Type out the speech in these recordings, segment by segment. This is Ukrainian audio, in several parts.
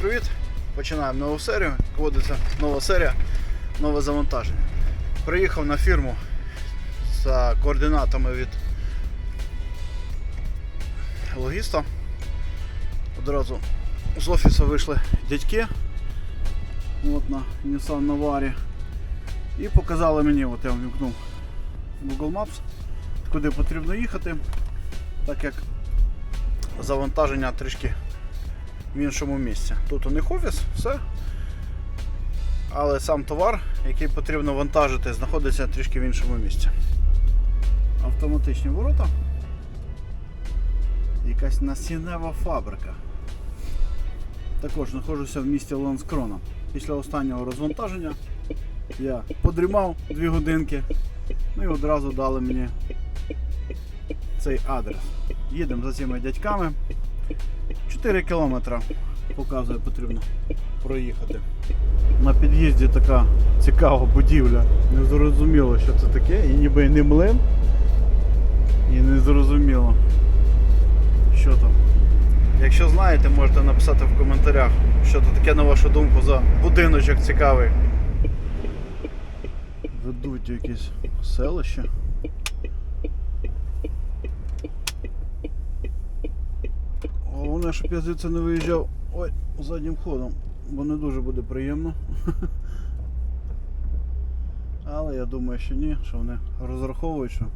привіт! Починаємо нову серію. Вводиться нова серія, нове завантаження. Приїхав на фірму за координатами від логіста. Одразу з офісу вийшли дядьки от на Nissan Navara і показали мені, от я вмкнув Google Maps, куди потрібно їхати, так як завантаження трішки в іншому місці. Тут у них офіс, все. Але сам товар, який потрібно вантажити, знаходиться трішки в іншому місці. Автоматичні ворота. Якась насіннева фабрика. Також знаходжуся в місті Ланскрона. Після останнього розвантаження я подрімав 2 годинки. Ну і одразу дали мені цей адрес. Їдемо за цими дядьками. 4 кілометри показує, потрібно проїхати. На під'їзді така цікава будівля. Не зрозуміло, що це таке, і ніби і не млин. І не зрозуміло, що там. Якщо знаєте, можете написати в коментарях, що це таке, на вашу думку, за будиночок цікавий. Ведуть якесь селище. Головне, щоб я звідси не виїжджав ой, заднім ходом, бо не дуже буде приємно. Але я думаю, що ні, що вони розраховують, що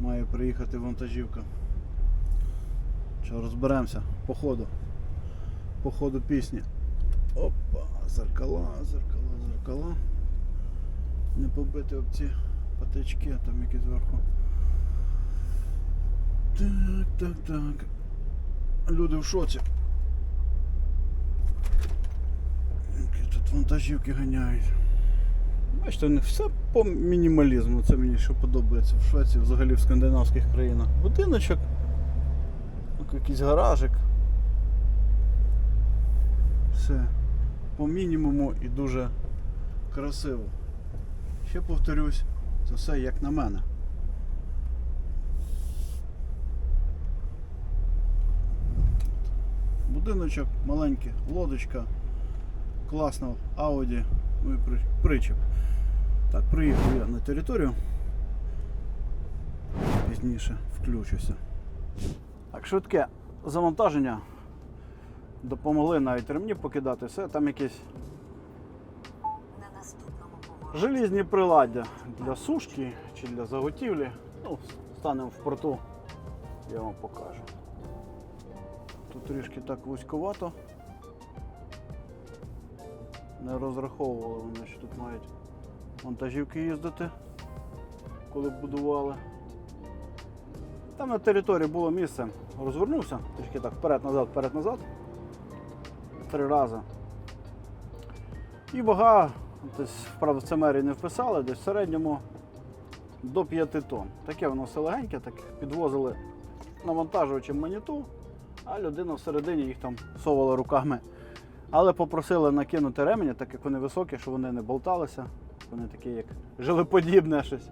має приїхати вантажівка. Що розберемося по ходу. По ходу пісні. Опа, зеркала, зеркала, зеркала. Не побити об ці патички, там які зверху. Так, так, так. Люди в шоці. Які тут вантажівки ганяють. Бачите, у все по мінімалізму. Це мені що подобається в Швеції, взагалі в скандинавських країнах. Будиночок, ну, якийсь гаражик. Все по мінімуму і дуже красиво. Ще повторюсь, це все як на мене. Будиночок маленький, лодочка, класно, Ауді, ну і при- причіп. Так, приїхав я на територію. Пізніше включуся. Так, швидке завантаження. Допомогли навіть ремні покидати, все, там якісь желізні приладдя для сушки чи для заготівлі. Ну, станемо в порту, я вам покажу. Тут трішки так вузьковато. Не розраховували вони, що тут мають вантажівки їздити, коли будували. Там на території було місце, розвернувся, трішки так вперед-назад, вперед-назад. Три рази. І вага, десь, правда, в цемері не вписали, десь в середньому до 5 тонн. Таке воно все легеньке, так підвозили навантажувачем маніту, а людина всередині їх там совала руками. Але попросили накинути ремені, так як вони високі, щоб вони не болталися. Вони такі, як жилеподібне щось,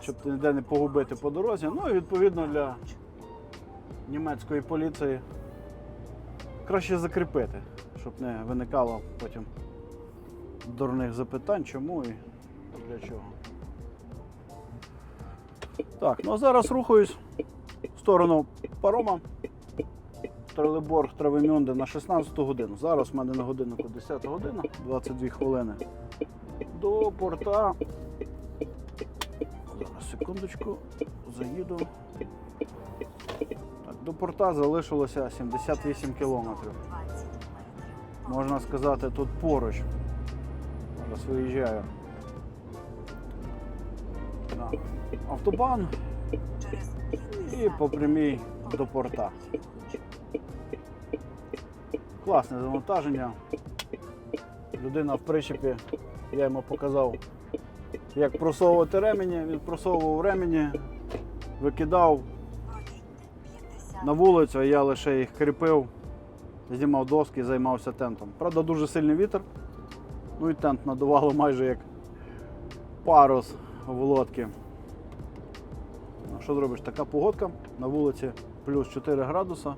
щоб ніде не погубити по дорозі. Ну і відповідно для німецької поліції краще закріпити, щоб не виникало потім дурних запитань, чому і для чого. Так, ну а зараз рухаюсь в сторону парома. Тролейборг Травемюнде на 16 годину. Зараз в мене на годиннику 10 година, 22 хвилини. До порта. Зараз секундочку, заїду. Так, до порта залишилося 78 кілометрів. Можна сказати, тут поруч. Зараз виїжджаю. На автобан і по прямій до порта. Класне завантаження. Людина в причепі, я йому показав, як просовувати ремені. Він просовував ремені, викидав на вулицю, а я лише їх кріпив, знімав доски, займався тентом. Правда, дуже сильний вітер. Ну і тент надувало майже як парус в лодці. Ну, що зробиш? Така погодка на вулиці плюс 4 градуса.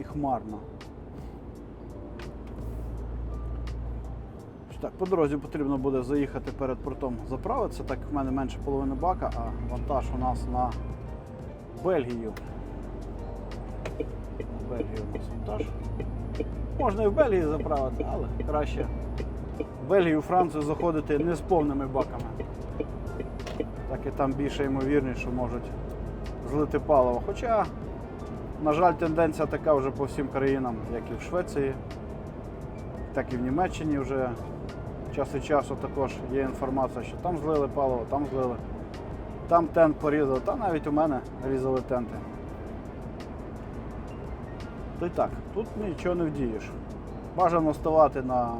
І хмарно. Так, по дорозі потрібно буде заїхати перед портом заправитися, так як в мене менше половини бака, а вантаж у нас на Бельгію. На Бельгію у нас вантаж. Можна і в Бельгії заправити, але краще в Бельгію, Францію заходити не з повними баками. Так і там більше ймовірність, що можуть злити паливо. Хоча, на жаль, тенденція така вже по всім країнам, як і в Швеції, так і в Німеччині вже час від часу також є інформація, що там злили паливо, там злили, там тент порізали, та навіть у мене різали тенти. То й так, тут нічого не вдієш. Бажано ставати на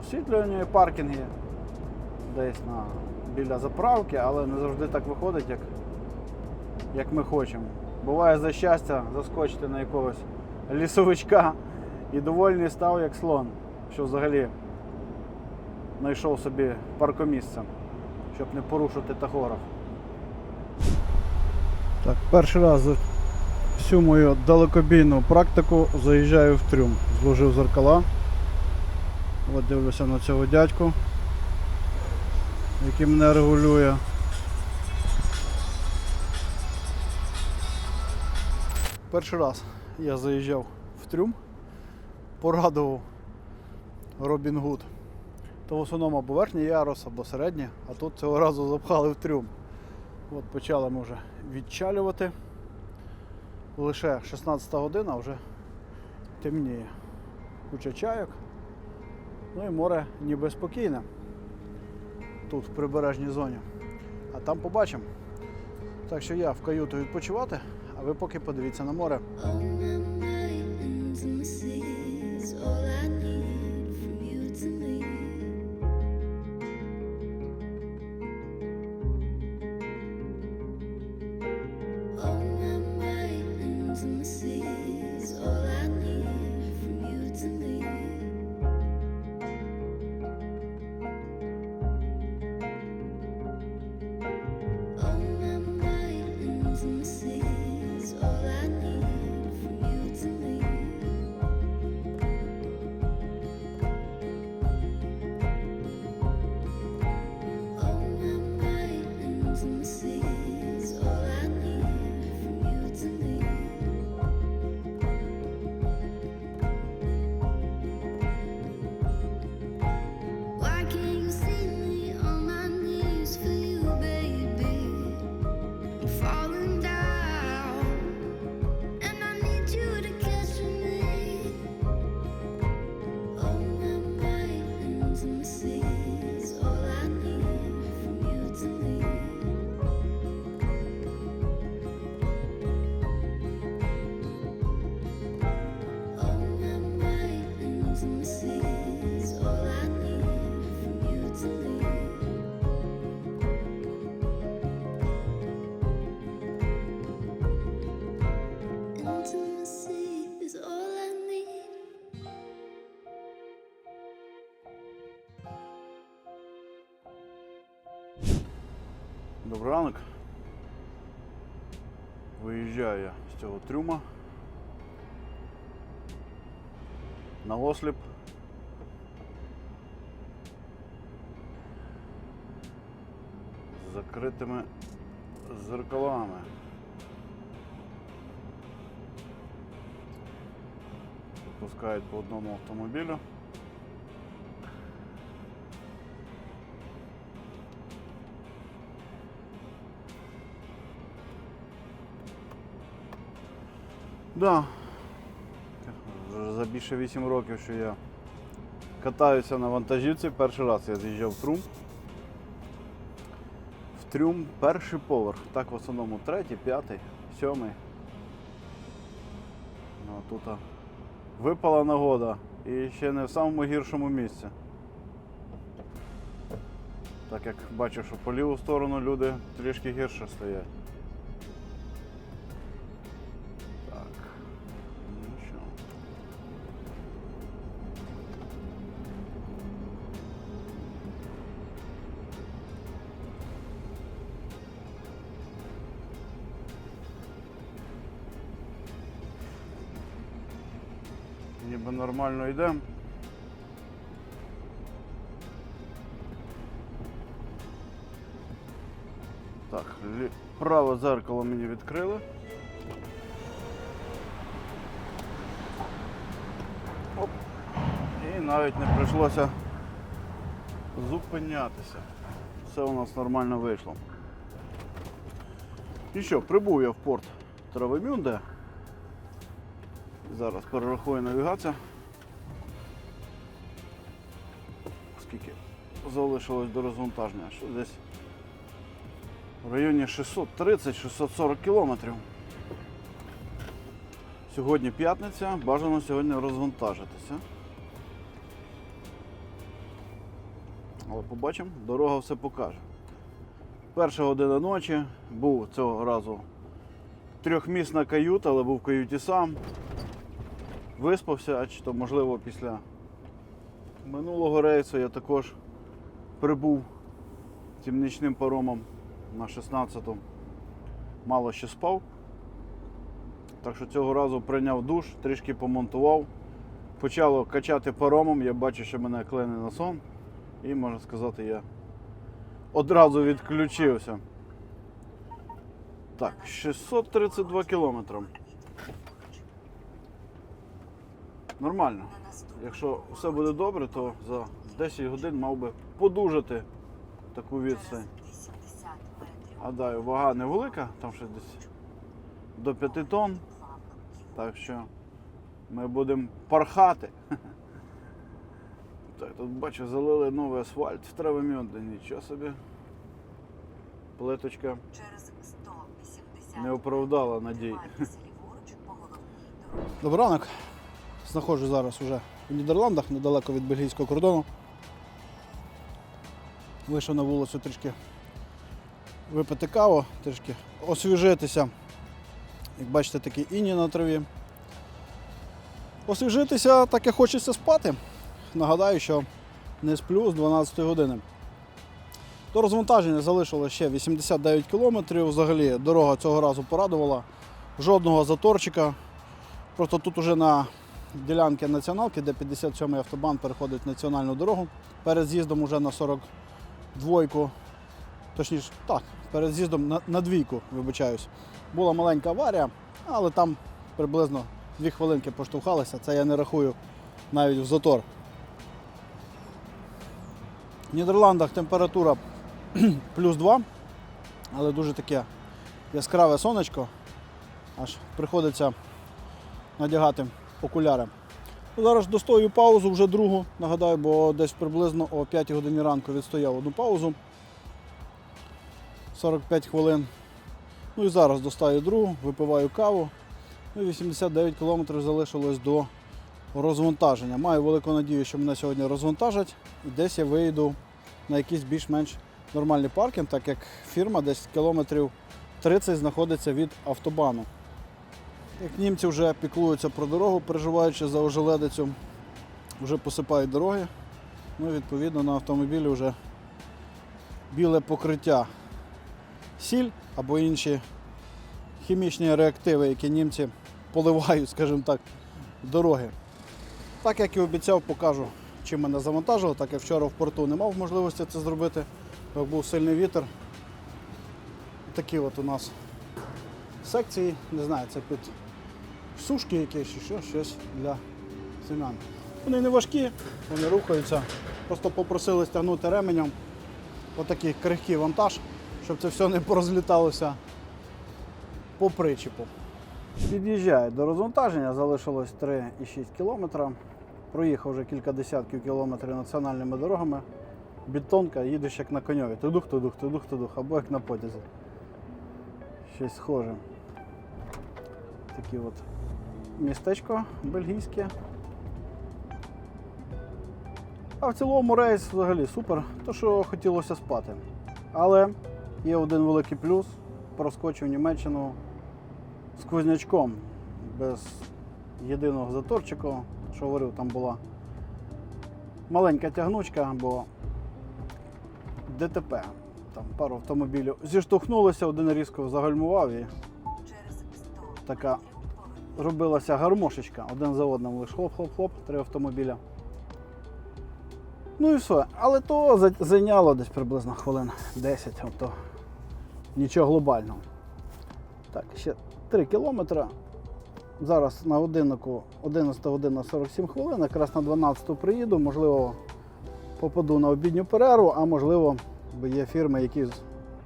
освітлюванні паркінги, десь на, біля заправки, але не завжди так виходить, як, як ми хочемо. Буває за щастя заскочити на якогось лісовичка і довольний став як слон, що взагалі знайшов собі паркомісце, щоб не порушити тахограф. Так, перший раз за всю мою далекобійну практику заїжджаю в трюм. Зложив зеркала. От дивлюся на цього дядьку, який мене регулює. Перший раз я заїжджав в трюм, порадував Робін Гуд. То в основному або верхній ярус, або середній, а тут цього разу запхали в трюм. От почали ми вже відчалювати. Лише 16 година вже темніє. Куча чайок. Ну і море ніби спокійне. Тут в прибережній зоні. А там побачимо. Так що я в каюту відпочивати, а ви поки подивіться на море. Добрий ранок. Виїжджаю я з цього трюма. На осліп. З закритими зеркалами. Пускають по одному автомобілю. Да. За більше 8 років, що я катаюся на вантажівці. Перший раз я з'їжджав в трюм. В трюм перший поверх. Так в основному третій, п'ятий, сьомий. Ну, а тут випала нагода і ще не в самому гіршому місці. Так як бачу, що по ліву сторону люди трішки гірше стоять. Ніби нормально йдемо. Так, праве зеркало мені відкрили. Оп. І навіть не прийшлося зупинятися. Все у нас нормально вийшло. І що, прибув я в порт Травемюнде. Зараз перерахую навігація. Скільки залишилось до розвантаження? Що десь в районі 630-640 кілометрів. Сьогодні п'ятниця, бажано сьогодні розвантажитися. Але побачимо, дорога все покаже. Перша година ночі був цього разу трьохмісна каюта, але був в каюті сам. Виспався, чи то можливо після минулого рейсу я також прибув цим нічним паромом на 16-ту. Мало ще спав. Так що цього разу прийняв душ, трішки помонтував. Почало качати паромом, я бачу, що мене клине на сон. І можна сказати, я одразу відключився. Так, 632 кілометри. Нормально. Якщо все буде добре, то за 10 годин мав би подужати таку відстань. 80 метрів. Гадаю, вага невелика, там ще десь до 5 тонн. Так що ми будемо пархати. Так, тут бачу, залили новий асфальт в Травомюнде, нічого собі. Плиточка Через 180 не оправдала надій. Тримайтеся Знаходжусь зараз уже у Нідерландах, недалеко від бельгійського кордону. Вийшов на вулицю трішки випити каву, трішки освіжитися. Як бачите, такий іні на траві. Освіжитися так і хочеться спати. Нагадаю, що не сплю з 12 години. До розвантаження залишилося ще 89 кілометрів. Взагалі дорога цього разу порадувала. Жодного заторчика. Просто тут уже на ділянці націоналки, де 57-й автобан переходить в національну дорогу. Перед з'їздом уже на 42-ку, точніше, так, перед з'їздом на, на двійку, вибачаюсь. Була маленька аварія, але там приблизно 2 хвилинки поштовхалися. Це я не рахую навіть в затор. В Нідерландах температура плюс 2, але дуже таке яскраве сонечко. Аж приходиться надягати окуляри. Зараз достою паузу вже другу, нагадаю, бо десь приблизно о 5 годині ранку відстояв одну паузу. 45 хвилин. Ну і зараз достаю другу, випиваю каву. Ну і 89 кілометрів залишилось до розвантаження. Маю велику надію, що мене сьогодні розвантажать і десь я вийду на якийсь більш-менш нормальний паркінг, так як фірма десь кілометрів 30 знаходиться від автобану. Як німці вже піклуються про дорогу, переживаючи за ожеледицю, вже посипають дороги. Ну, відповідно, на автомобілі вже біле покриття. Сіль або інші хімічні реактиви, які німці поливають, скажімо так, дороги. Так як і обіцяв, покажу, чим мене завантажило, так як вчора в порту не мав можливості це зробити, бо був сильний вітер. Такі от у нас секції, не знаю, це під сушки якісь чи що, щось для семян. Вони не важкі, вони рухаються. Просто попросили стягнути ременем отакий крихкий вантаж, щоб це все не порозліталося по причіпу. Під'їжджаю до розвантаження, залишилось 3,6 кілометра. Проїхав вже кілька десятків кілометрів національними дорогами. Бетонка, їдеш як на коньові. Тудух, тудух, тудух, тудух, або як на потязі. Щось схоже. Такі от містечко бельгійське. А в цілому рейс взагалі супер, то що хотілося спати. Але є один великий плюс. Проскочив Німеччину з сквознячком, без єдиного заторчику. Що говорив, там була маленька тягнучка, бо ДТП. Там пару автомобілів зіштовхнулися, один різко загальмував і Через 100 Така робилася гармошечка. Один за одним лиш хлоп-хлоп-хлоп, три автомобіля. Ну і все. Але то зайняло десь приблизно хвилин 10, тобто нічого глобального. Так, ще 3 кілометри. Зараз на годиннику 11 година 47 хвилин, якраз на 12 приїду, можливо, попаду на обідню перерву, а можливо, бо є фірми, які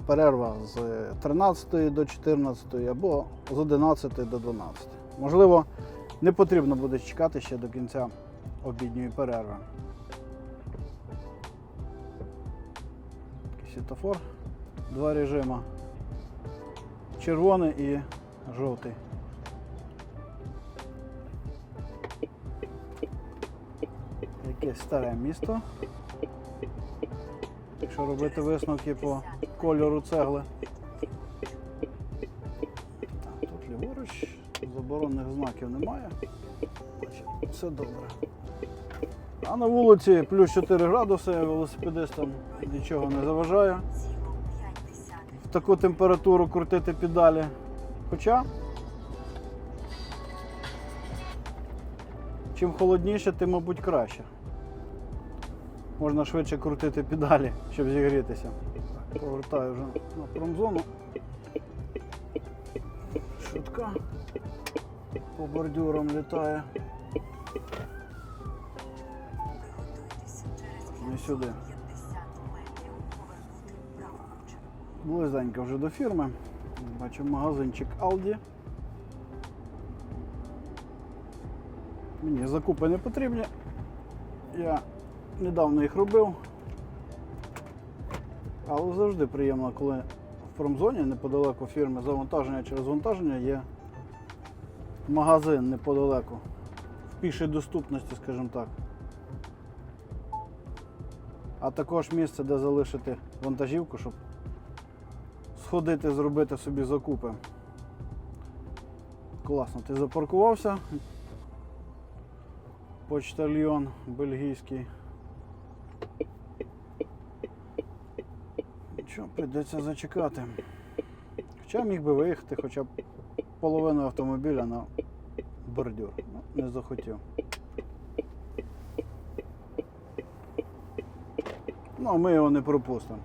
перерва з 13 до 14 або з 11 до 12. Можливо, не потрібно буде чекати ще до кінця обідньої перерви. Світофор, два режими. Червоний і жовтий. Якесь старе місто. Якщо робити висновки по кольору цегли. Заборонних знаків немає. Все добре. А на вулиці плюс 4 градуси, велосипедистам нічого не заважає в таку температуру крутити педалі. Хоча, чим холодніше, тим, мабуть, краще. Можна швидше крутити педалі, щоб зігрітися. Повертаю вже на промзону. Швидка по бордюрам літає. Не сюди. 550 метрів повернути праворуч. Близенько вже до фірми. Бачу магазинчик Aldi. Мені закупи не потрібні. Я недавно їх робив. Але завжди приємно, коли в промзоні неподалеку фірми завантаження чи розвантаження є магазин неподалеку. В пішій доступності, скажімо так. А також місце, де залишити вантажівку, щоб сходити, зробити собі закупи. Класно, ти запаркувався. Почтальйон бельгійський. Що, прийдеться зачекати. Хоча міг би виїхати хоча б половину автомобіля на бордюр. Ну, не захотів. Ну, а ми його не пропустимо.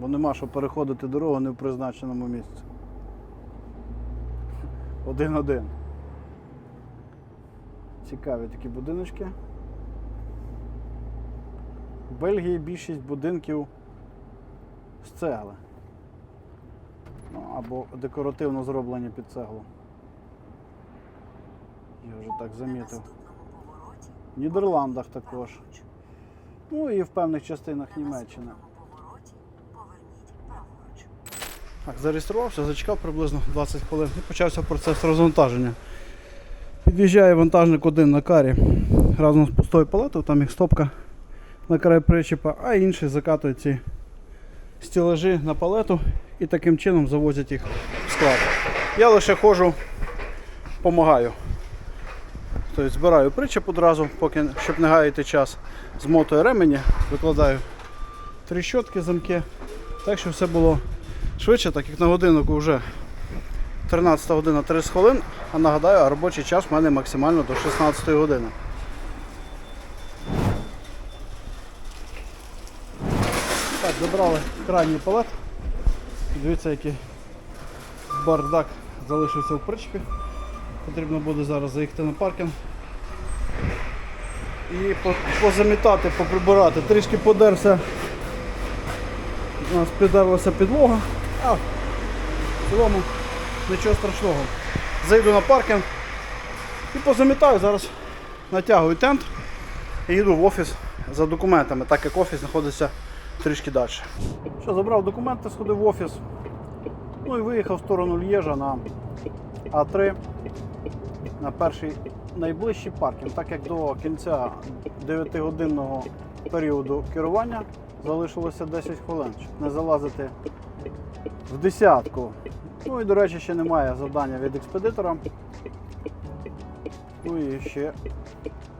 Бо нема що переходити дорогу не в призначеному місці. Один-один. Цікаві такі будиночки. В Бельгії більшість будинків з цегли. Або декоративно зроблені під цеглу. Я вже так замітив. В Нідерландах також. Ну і в певних частинах Німеччини. Так, зареєструвався, зачекав приблизно 20 хвилин і почався процес розвантаження. Під'їжджає вантажник один на карі разом з пустою палетою, там їх стопка на край причепа, а інший закатує ці стілажі на палету і таким чином завозять їх в склад. Я лише ходжу, допомагаю. Тобто збираю причеп одразу, поки, щоб не гаяти час, змотую ремені, викладаю тріщотки, замки, так що все було швидше, так як на годиннику вже 13 година 30 хвилин, а нагадаю, робочий час в мене максимально до 16 години. Так, забрали крайній палет. Дивіться, який бардак залишився в причепі. Потрібно буде зараз заїхати на паркінг. І позамітати, поприбирати. Трішки подерся у нас піддерлася підлога, а в цілому нічого страшного. Зайду на паркінг і позамітаю. Зараз натягую тент і їду в офіс за документами, так як офіс знаходиться трішки далі. Що, забрав документи, сходив в офіс. Ну і виїхав в сторону Лєжа на А3 на перший найближчий паркінг, так як до кінця 9-годинного періоду керування залишилося 10 хвилин, щоб не залазити в десятку. Ну і, до речі, ще немає завдання від експедитора. Ну і ще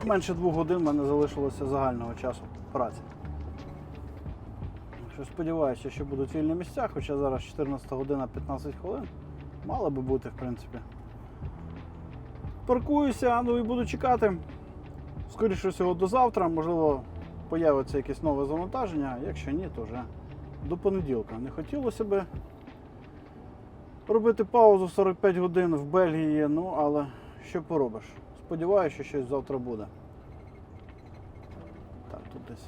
менше двох годин в мене залишилося загального часу праці. Що сподіваюся, що будуть вільні місця, хоча зараз 14 година 15 хвилин. Мало би бути, в принципі. Паркуюся, ну і буду чекати. Скоріше всього до завтра, можливо, появиться якесь нове завантаження. Якщо ні, то вже до понеділка. Не хотілося би робити паузу 45 годин в Бельгії, ну але що поробиш? Сподіваюся, що щось завтра буде. Так, тут десь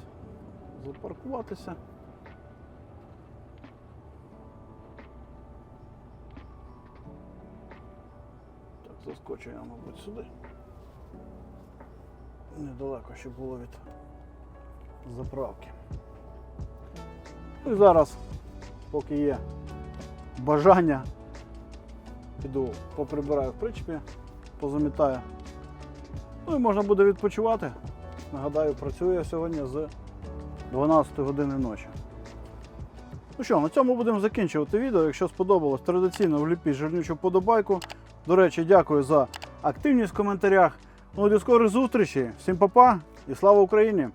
запаркуватися. Заскочу я, мабуть, сюди. Недалеко ще було від заправки. Ну і зараз, поки є бажання, піду поприбираю в причепі, позамітаю. Ну і можна буде відпочивати. Нагадаю, працюю я сьогодні з 12 години ночі. Ну що, на цьому будемо закінчувати відео. Якщо сподобалось, традиційно вліпіть жирнючу подобайку. До речі, дякую за активність в коментарях. Ну до скорих зустрічей. Всім па-па і слава Україні!